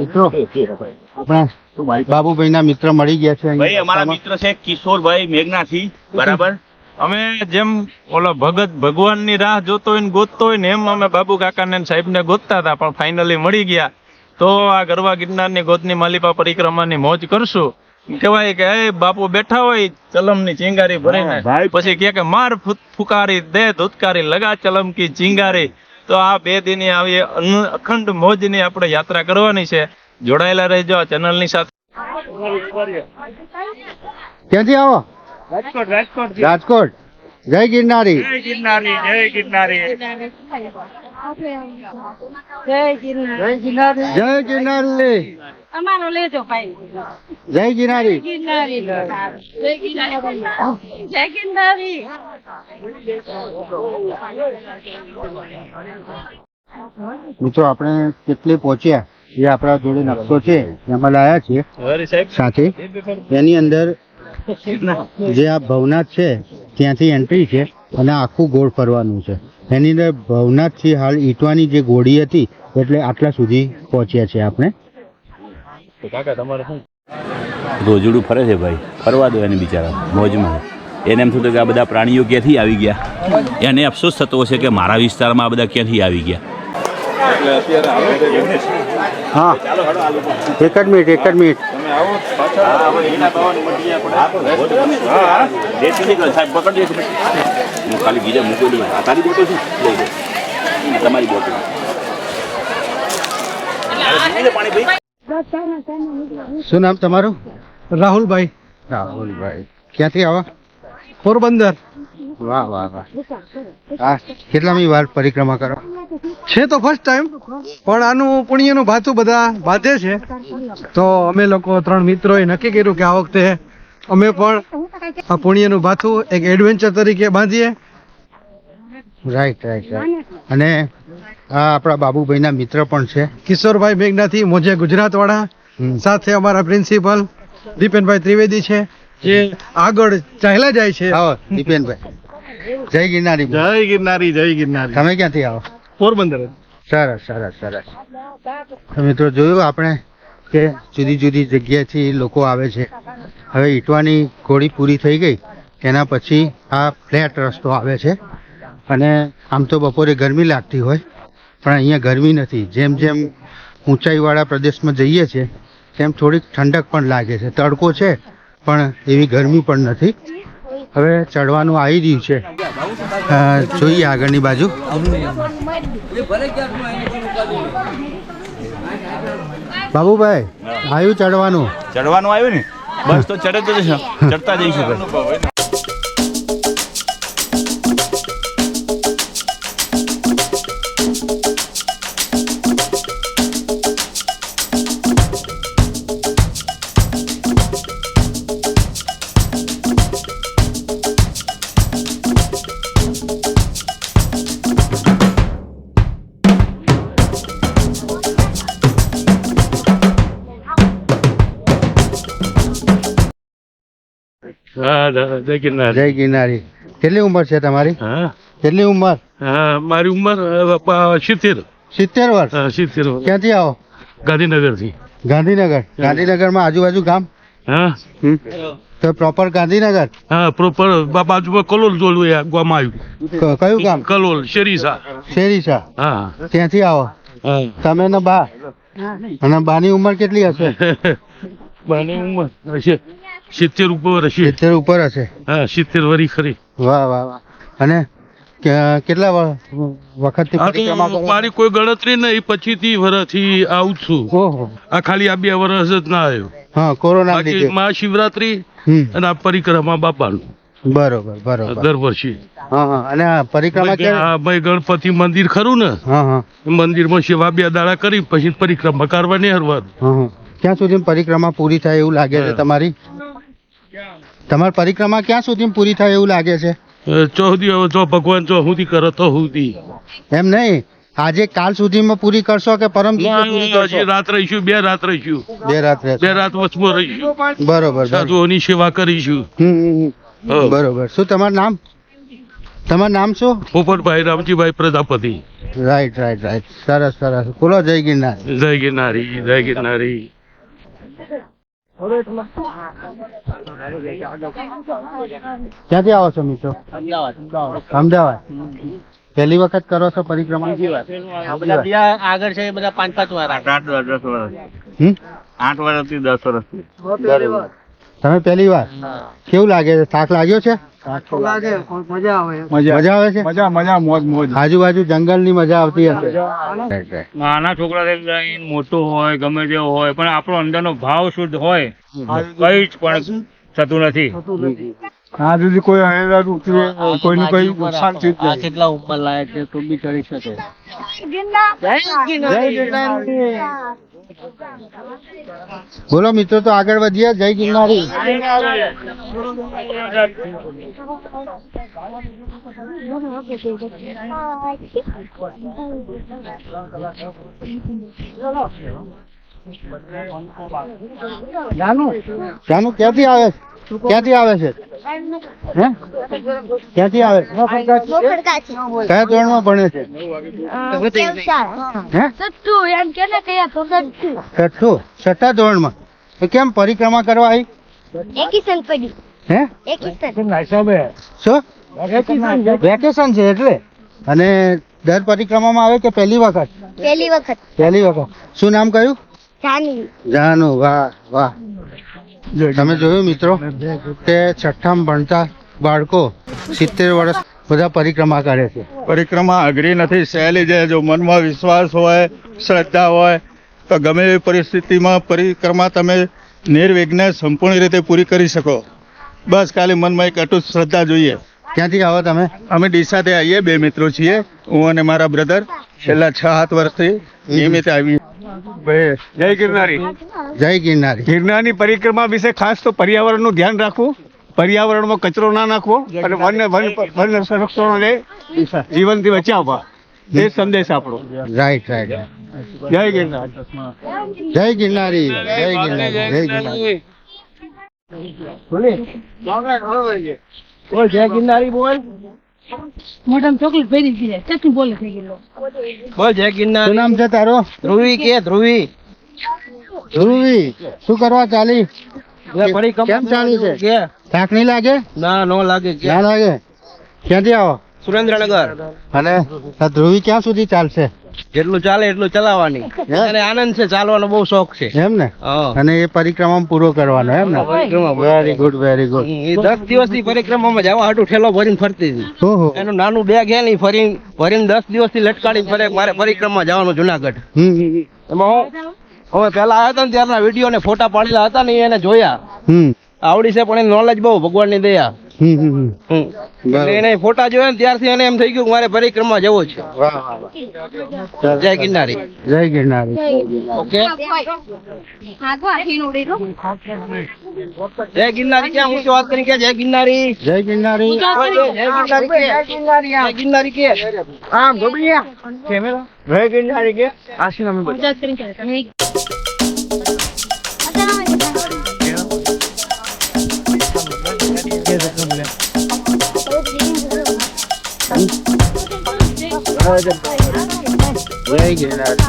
મિત્રો આપણા બાબુભાઈના મિત્ર મળી ગયા છે ભાઈ અમારા મિત્ર છે કિશોરભાઈ મેઘનાથી બરાબર? અમે જેમ ઓલા ભગત ભગવાનની રાહ જોતો હોય ને ગોતતો હોય ને એમ અમે બાબુ કાકાને ને સાહેબને ગોતતા હતા પણ ફાઇનલી મળી ગયા. તો આ ગરવા ગિરનારની ગોતની માલિપા પરિક્રમાની મોજ કરશું. કહેવાય કે એ બાપુ બેઠા હોય ચલમની ચિંગારી ભરીને. પછી કે માર ફુકારી દે ધુતકારી લગા ચલમ કી ચિંગારી. તો આ બે દિની આવી અન- અખંડ મોજની આપણે યાત્રા કરવાની છે. જોડાયેલા રહેજો આ ચેનલની સાથે. ક્યાંથી આવો? રાજકોટ રાજકોટ રાજકોટ. જય ગિરનારી. જય ગિરનારી જય ગિરનારી. જય ગિરનાર. જય ગિરનારી. અમારો લેજો ભાઈ. જય ગિરનારી. ગિરનારી. જય ગિરનારી. જય ગિરનારી. મિત્રો આપણે કેટલે પહોંચ્યા એ આપણા જોડે નકશો છે. એમાં લાયા છીએ સાથે. એની અંદર જે આ ભવનાથ છે ત્યાંથી એન્ટ્રી છે અને આખું ગોળ ફરવાનું છે. એની અંદર ભવનાથથી હાલ ઈટવાની જે ગોળી હતી, એટલે આટલા સુધી પહોંચ્યા છે આપણે. તમારે શું? રોજડું ફરે છે ભાઈ. ફરવા દો એને બિચારા, મોજમાં. એને એમ થતું કે આ બધા પ્રાણીઓ ક્યાંથી આવી ગયા? એને અફસોસ થતો હશે કે મારા વિસ્તારમાં આ બધા ક્યાંથી આવી ગયા? હા. એક જ મિનિટ એક જ મિનિટ. તમારી બોટલ શું નામ તમારું? રાહુલભાઈ. રાહુલભાઈ. ક્યાંથી આવા? પોરબંદર. વાહ વાહ વાહ. હા કેટલામી વાર પરિક્રમા કરો? છે તો ફર્સ્ટ ટાઈમ પણ આનું પુણ્યનું ભાથું બધા ભાતે છે. તો અમે લોકો ત્રણ મિત્રોએ નક્કી કર્યું કે આ વખતે અમે પણ આ પુણ્યનું ભાથું એક એડવેન્ચર તરીકે બાંધીએ. રાઈટ રાઈટ રાઈટ અને આ આપણા બાબુભાઈના મિત્ર પણ છે. કિશોરભાઈ મેઘનાથી મોજે ગુજરાત વાળા સાથે અમારા પ્રિન્સિપલ દીપેનભાઈ ત્રિવેદી છે જે આગળ ચાલ્યા જાય છે. દીપેનભાઈ. જય ગિરનારી. જય ગિરનારી જય ગિરનારી. તમે ક્યાંથી આવો? પોરબંદર સરસ સરસ સરસ. મિત્રો જોયું આપણે કે જુદી જુદી જગ્યાએથી લોકો આવે છે. હવે ઈટવાની ઘોડી પૂરી થઈ ગઈ. એના પછી આ ફ્લેટ રસ્તો આવે છે. અને આમ તો બપોરે ગરમી લાગતી હોય, પણ અહીંયા ગરમી નથી. જેમ જેમ ઊંચાઈવાળા પ્રદેશમાં જઈએ છીએ, તેમ થોડીક ઠંડક પણ લાગે છે. તડકો છે, પણ એવી ગરમી પણ નથી. હવે ચડવાનું આવી રહ્યું છે. જોઈએ આગળની બાજુ. બાબુભાઈ, આવ્યું ચડવાનું? ચડવાનું આવ્યું ને? બસ તો ચડે તો જશે. ચડતા જઈશું જય ગિરનાર. જય ગિરનારી. કેટલી ઉંમર છે તમારી? હા. કેટલી ઉંમર? હા મારી ઉંમર સિત્તેર. સિત્તેર વર્ષ? સિત્તેર ક્યાંથી આવો? ગાંધીનગર. થી ગાંધીનગર ગાંધીનગરમાં આજુબાજુ ગામ? હા. તો પ્રોપર ગાંધીનગર? હા પ્રોપર બાજુમાં કલોલ જોડું ગામ આવ્યું કયું ગામ? કલોલ શેરીસા. શેરીસા. હા. ત્યાંથી આવો? તમે ને બા? અને બાની ઉંમર કેટલી હશે? બાની ઉંમર હશે. સિત્તેર ઉપર હશે. સિત્તેર ઉપર હશે? હા સિત્તેર વરી ખરી. વાહ વાહ વાહ. અને કેટલા વ- વખતથી આ પરિક્રમા તો કરો? મારી કોઈ ગણતરી નહીં પચીસથી વર્ષથી આવું છું. આ ખાલી આ બે વર્ષ જ ના આવ્યો. હા કોરોના મહાશિવરાત્રી અને આ પરિક્રમા બાપાનું. બરોબર બરોબર. દર વર્ષે. અને પરિક્રમા ભાઈ ગણપતિ મંદિર ખરું ને? મંદિરમાં સેવા બે દાડા કરી પછી પરિક્રમા કરવા નીહરવાનું હા હા. ક્યાં સુધી પરિક્રમા પૂરી થાય એવું લાગે છે તમારી? તમારી પરિક્રમા ક્યાં સુધી પૂરી થાય એવું લાગે છે? હવે જો ભગવાન જો સુધી કરો તો સુધી એમ નહીં? આજે કાલ સુધીમાં પૂરી કરશો કે પરમ દિવસે રાત રહીશું બે રાત રહીશું. બે રાત બે રાત વચમાં રહીશું. બરોબર બરોબર. સાધુઓની સેવા કરીશું. બરોબર. શું તમારું નામ? તમારું નામ શું? Popatbhai Ramjibhai Prajapati. Right right right સરસ સરસ. બોલો જય ગિરનાર. જય ગિરનારી જય ગિરનારી. ક્યાંથી આવો છો મિત્રો? અમદાવાદ. પહેલી વખત કરો છો પરિક્રમા? આગળ છે બધા પાંચ પાંચ વાર. આઠ આઠ દસ દસ વર્ષ હમ? આઠ વર્ષથી દસ વર્ષથી. તમે પહેલી વાર? કેવું લાગે છે? થાક લાગ્યો છે? મજા આવે. છે? મજા મજા મોજ મોજ. આજુબાજુ જંગલની મજા આવતી હશે. Right, right. નાના છોકરાથી લઈને હોય ગમે તેવો હોય પણ આપણો અંદરનો ભાવ શુદ્ધ હોય કઈ જ પણ થતું નથી. આ સુધી કોઈ અહેવાલ ઉતરે કોઈનું કોઈ નુકસાન થયું જ કેટલા ઉપર લાયક છે તો બી કરી શકે. બોલો મિત્રો તો આગળ વધીએ. જય ગિરનારી. જાનું ક્યાંથી આવે છે? ક્યાંથી આવે છે? હે? ક્યાંથી આવે? કયા ધોરણમાં ભણે છે? કયા છઠ્ઠું છઠ્ઠા ધોરણમાં. એ કેમ પરિક્રમા કરવા આવી? હે? એકી શું? વેકેશન. છે એટલે. અને દર પરિક્રમામાં આવે કે પહેલી વખત? પહેલી વખત. પહેલી વખત. શું નામ કહ્યું? જાનુ જાનુ. વાહ વાહ. તમે જોયું મિત્રો કે છઠ્ઠામાં ભણતા બાળકો સિત્તેર વર્ષ બધા પરિક્રમા કરે છે. પરિક્રમા અઘરી નથી સહેલી છે. જો મનમાં વિશ્વાસ હોય શ્રદ્ધા હોય તો ગમે એવી પરિસ્થિતિમાં પરિક્રમા તમે નિર્વિઘ્ને સંપૂર્ણ રીતે પૂરી કરી શકો. બસ ખાલી મનમાં એક અટૂટ શ્રદ્ધા જોઈએ. ક્યાંથી આવો તમે? અમે ડીસાથી આવીએ બે મિત્રો છીએ. હું અને મારા બ્રધર. છેલ્લા છ સાત વર્ષથી નિયમિત આવી જય ગિરનારી. જય ગિરનારી. ગિરનારની પરિક્રમા વિશે ખાસ તો પર્યાવરણનું ધ્યાન રાખવું પર્યાવરણમાં કચરો ના નાખવો અને વન વન સંરક્ષણને જીવનથી બચાવવા. એ સંદેશ આપણો. રાઈટ રાઈટ જય ગિરનાર. જય ગિરનારી જય ગિરનારી જય ગિરનારી. બોલ જય ગિરનારી બોલ. મોઢામાં ચોકલેટ ભરી દીધી ચટણી બોલે થઈ ગયેલો. બોલ જય શું નામ છે તારો? ધ્રુવી કે ધ્રુવી? ધ્રુવી શું કરવા ચાલી? કેમ ચાલી છે? કે? થાક નહીં લાગે? ના નો લાગે કે. ના લાગે? ક્યાંથી આવો? સુરેન્દ્રનગર. અને ધ્રુવી ક્યાં સુધી ચાલશે? જેટલું ચાલે એટલું ચલાવવાની. અને આનંદ છે ચાલવાનો બહુ શોખ છે. એમ ને? અને એ પરિક્રમા પૂરો કરવાનો એમ ને? વેરી ગુડ વેરી ગુડ એ દસ પરિક્રમા માં જવા હાટું ઠેલો ભરીને ફરતી હતી. એનું નાનું બેગ હે ને ફરી ફરીને ભરીને દસ દિવસથી લટકાડી ફરે મારે પરિક્રમા જવાનું જુનાગઢ. એમાં હું હવે પેલા આવ્યા હતા ને ત્યારના વીડિયો ને ફોટા પાડેલા હતા ને એને જોયા. હમ. આવડી છે પણ એ નોલેજ બહુ ભગવાનની દયા. એને ફોટા જોયા ને ત્યારથી એને એમ થઈ ગયું મારે પરિક્રમા જવો છે. વાહ વાહ વાહ. જય ગિરનારી. જય ગિરનારી. ઓકે. જય ગિરનારી ક્યાં હું વાત કરી કે? જય ગિરનારી. જય ગિરનારી. જય ગિરનારી કે? જય ગિરનારી કે? આમ ગોબડિયા કેમેરા? જય ગિરનારી કે? આશીન અમે બધા મદદ કરી કરે તમે જય ગિરનારી